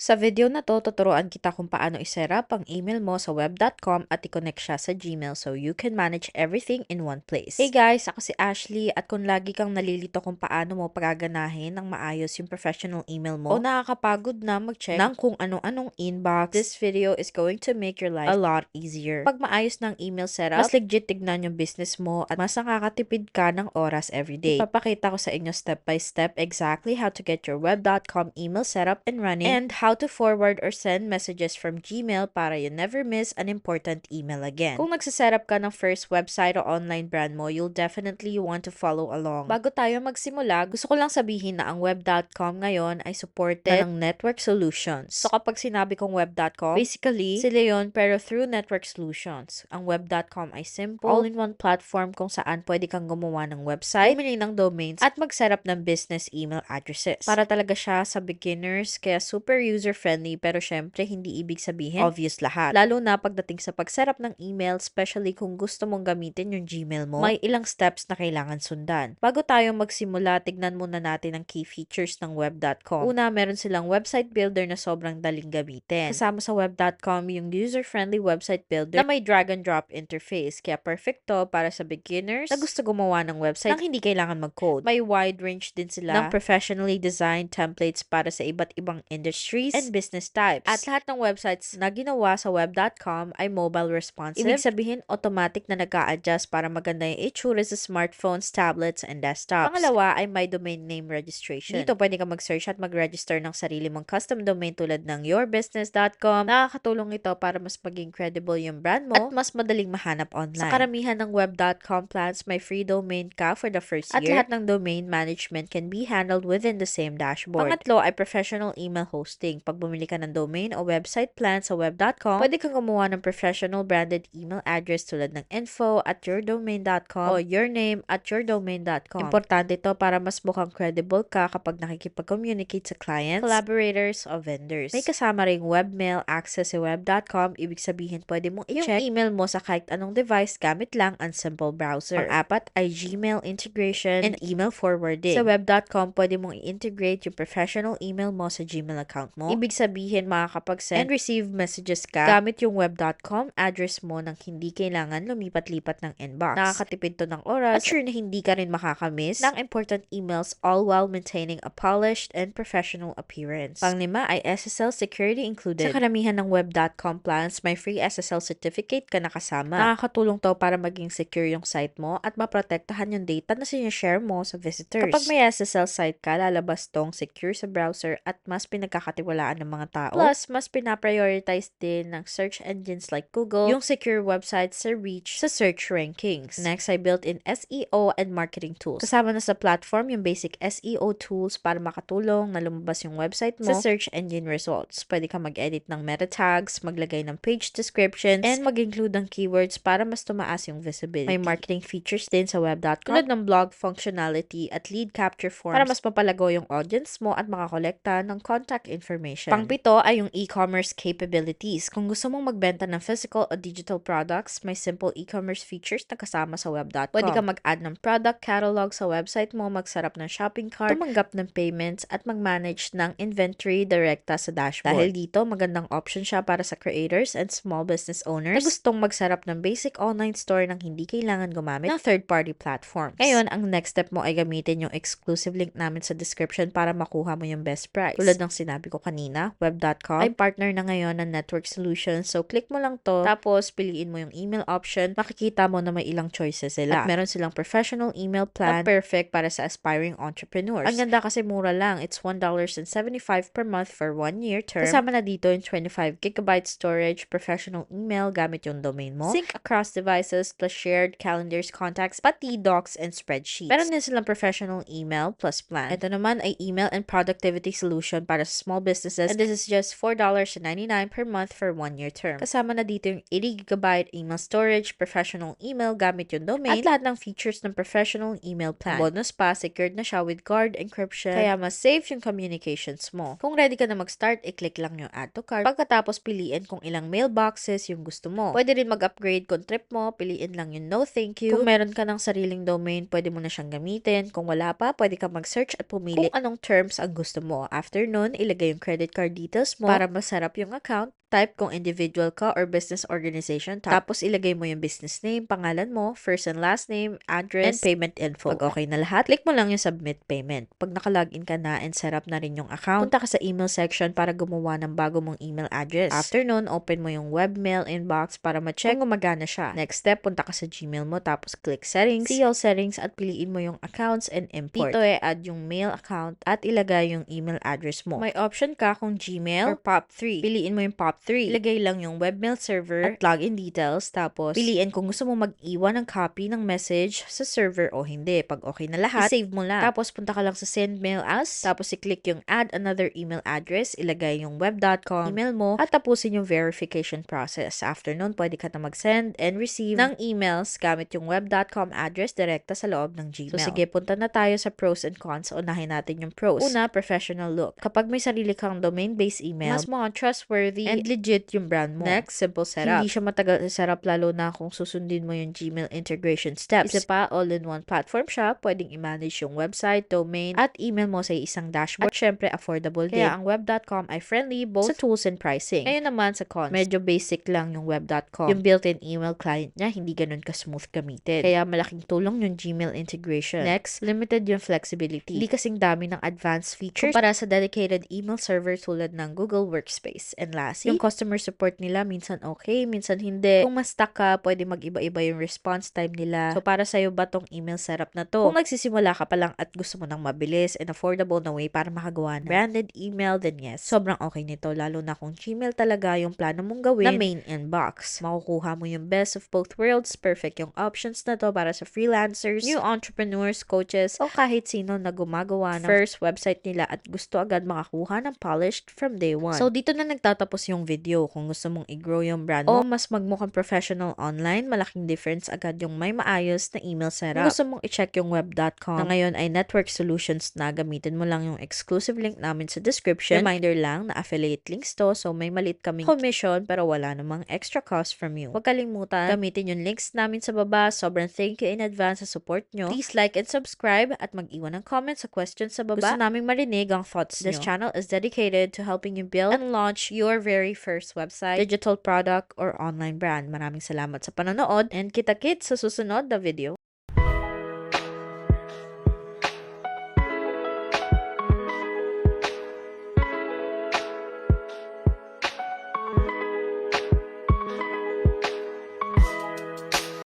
Sa video na to, tuturuan kita kung paano iset up ang email mo sa web.com at i-connect siya sa Gmail so you can manage everything in one place. Hey guys, ako si Ashley at kung lagi kang nalilito kung paano mo pagaganahin ng maayos yung professional email mo o nakakapagod na mag-check ng kung anong-anong inbox, this video is going to make your life a lot easier. Pag maayos ng email setup, mas legit tignan yung business mo at mas nakakatipid ka ng oras everyday. Ipapakita ko sa inyo step by step exactly how to get your web.com email setup and running and how to forward or send messages from Gmail para you never miss an important email again. Kung nagsisetup ka ng first website o online brand mo, you'll definitely want to follow along. Bago tayo magsimula, gusto ko lang sabihin na ang web.com ngayon ay supported ng Network Solutions. So kapag sinabi kong web.com, basically, sila yun pero through Network Solutions. Ang web.com ay simple, all-in-one platform kung saan pwede kang gumawa ng website, bumili ng domains, at mag-setup ng business email addresses. Para talaga siya sa beginners, kaya super user-friendly pero syempre hindi ibig sabihin obvious lahat. Lalo na pagdating sa pag-setup ng email, especially kung gusto mong gamitin yung Gmail mo, may ilang steps na kailangan sundan. Bago tayo magsimula, tignan muna natin ang key features ng web.com. Una, meron silang website builder na sobrang daling gamitin. Kasama sa web.com yung user-friendly website builder na may drag and drop interface. Kaya perfect to para sa beginners na gusto gumawa ng website nang hindi kailangan mag-code. May wide range din sila ng professionally designed templates para sa iba't ibang industries and business types. At lahat ng websites na ginawa sa web.com ay mobile responsive. Ibig sabihin, automatic na nag adjust para maganda yung itsura sa smartphones, tablets, and desktops. Pangalawa ay may domain name registration. Dito pwede ka mag-search at mag-register ng sarili mong custom domain tulad ng yourbusiness.com. Nakakatulong ito para mas maging credible yung brand mo at mas madaling mahanap online. Sa karamihan ng web.com plans, may free domain ka for the first year. At lahat ng domain management can be handled within the same dashboard. Pangatlo ay professional email hosting. Pag bumili ka ng domain o website plan sa web.com, pwede kang gumawa ng professional branded email address tulad ng info at yourdomain.com o yourname at yourdomain.com. Importante ito para mas mukhang credible ka kapag nakikipag-communicate sa clients, collaborators, o vendors. May kasama ring webmail access sa web.com. Ibig sabihin, pwede mong i-check yung email mo sa kahit anong device gamit lang ang simple browser. Pang-apat ay Gmail integration and email forwarding. Sa web.com, pwede mong i-integrate yung professional email mo sa Gmail account mo. Ibig sabihin, makakapag-send and receive messages ka gamit yung web.com address mo nang hindi kailangan lumipat-lipat ng inbox. Nakakatipid to ng oras at sure na hindi ka rin makakamiss ng important emails all while maintaining a polished and professional appearance. Panglima ay SSL security included. Sa karamihan ng web.com plans, may free SSL certificate ka nakasama. Nakakatulong to para maging secure yung site mo at maprotektahan yung data na sinishare mo sa visitors. Kapag may SSL site ka, lalabas tong secure sa browser at mas pinagkakatiwalaan ng mga tao. Plus, mas pinaprioritize din ng search engines like Google yung secure websites sa reach sa search rankings. Next ay built-in SEO and marketing tools. Kasama na sa platform yung basic SEO tools para makatulong na lumabas yung website mo sa search engine results. Pwede ka mag-edit ng meta tags, maglagay ng page descriptions, and mag-include ng keywords para mas tumaas yung visibility. May marketing features din sa web.com tulad ng blog functionality at lead capture forms para mas mapalago yung audience mo at makakolekta ng contact information. Pangpito ay yung e-commerce capabilities. Kung gusto mong magbenta ng physical o digital products, may simple e-commerce features na kasama sa web.com. Pwede ka mag-add ng product catalog sa website mo, magsarap ng shopping cart, tumanggap ng payments, at mag-manage ng inventory direkta sa dashboard. Dahil dito, magandang option siya para sa creators and small business owners na gustong magsarap ng basic online store nang hindi kailangan gumamit ng third-party platforms. Ngayon, ang next step mo ay gamitin yung exclusive link namin sa description para makuha mo yung best price. Tulad ng sinabi ko kanina, web.com ay partner na ngayon ng Network Solutions. So, click mo lang to, tapos piliin mo yung email option. Makikita mo na may ilang choices sila. At meron silang professional email plan na perfect para sa aspiring entrepreneurs. Ang ganda kasi mura lang. It's $1.75 per month for one year term. Kasama na dito yung 25 gigabyte storage, professional email gamit yung domain mo, sync across devices plus shared calendars, contacts, pati docs and spreadsheets. Meron din silang professional email plus plan. Ito naman ay email and productivity solution para sa small businesses and this is just $4.99 per month for one year term. Kasama na dito yung 80 gigabyte email storage, professional email gamit yung domain, at lahat ng features ng professional email plan. Bonus pa, secured na siya with guard encryption, kaya mas safe yung communications mo. Kung ready ka na mag-start, i-click lang yung add to cart. Pagkatapos piliin kung ilang mailboxes yung gusto mo. Pwede rin mag-upgrade kung trip mo, piliin lang yung no thank you. Kung meron ka ng sariling domain, pwede mo na siyang gamitin. Kung wala pa, pwede ka mag-search at pumili kung anong terms ang gusto mo. After nun, ilagay yung credit card details mo para masarap yung account. Type kung individual ka or business organization. Tapos ilagay mo yung business name, pangalan mo, first and last name, address, and payment info. Pag okay na lahat, click mo lang yung submit payment. Pag nakalogin ka na and set up na rin yung account, punta ka sa email section para gumawa ng bago mong email address. After nun, open mo yung webmail inbox para ma-check kung gumagana siya. Next step, punta ka sa Gmail mo tapos click settings, see all settings at piliin mo yung accounts and import. Dito eh, add yung mail account at ilagay yung email address mo. May option ka kung Gmail or POP3. Piliin mo yung POP3. Ilagay lang yung webmail server at login details tapos piliin kung gusto mo mag-iwan ng copy ng message sa server o hindi. Pag okay na lahat, save mo lang. Tapos punta ka lang sa send mail as, tapos i-click yung add another email address, ilagay yung web.com email mo at tapusin yung verification process. After nun, pwede ka na mag-send and receive ng emails gamit yung web.com address direkta sa loob ng Gmail. So sige, punta na tayo sa pros and cons. Unahin natin yung pros. Una, professional look. Kapag may sarili kang domain-based email, mas mga trustworthy and legit yung brand mo. Next, simple setup. Hindi siya matagal sa setup lalo na kung susundin mo yung Gmail integration steps. Isa pa, all-in-one platform siya. Pwedeng i-manage yung website, domain, at email mo sa isang dashboard. At syempre, affordable din. Kaya ang web.com ay friendly both sa tools and pricing. Ngayon naman sa cons, medyo basic lang yung web.com. Yung built-in email client niya, hindi ganun ka-smooth gamitin. Kaya malaking tulong yung Gmail integration. Next, limited yung flexibility. Hindi kasing dami ng advanced features para sa dedicated email server tulad ng Google Workspace. And lastly, yung customer support nila minsan okay, minsan hindi. Kung mas stuck ka, pwede mag-iba-iba yung response time nila. So para sa'yo ba tong email setup na to? Kung nagsisimula ka pa lang at gusto mo ng mabilis and affordable na way para makagawa ng branded email, then yes, sobrang okay nito. Lalo na kung Gmail talaga yung plano mong gawin na main inbox. Makukuha mo yung best of both worlds. Perfect yung options na to para sa freelancers, new entrepreneurs, coaches, o kahit sino na gumagawa ng first website nila at gusto agad makakuha ng polished from day one. So dito na nagtatapos yung video. Kung gusto mong i-grow yung brand mo, o mas magmukhang professional online, malaking difference agad yung may maayos na email setup. Kung gusto mong i-check yung web.com na ngayon ay network solutions na gamitin mo lang yung exclusive link namin sa description. Reminder lang na affiliate links to so may malit kaming commission pero wala namang extra cost from you. Huwag kalimutan, gamitin yung links namin sa baba. Sobrang thank you in advance sa support nyo. Please like and subscribe at mag-iwan ng comment sa questions sa baba. Gusto naming marinig ang thoughts nyo. This channel is dedicated to helping you build and launch your very first website, digital product, or online brand. Maraming salamat sa panonood and kita-kits sa susunod na video.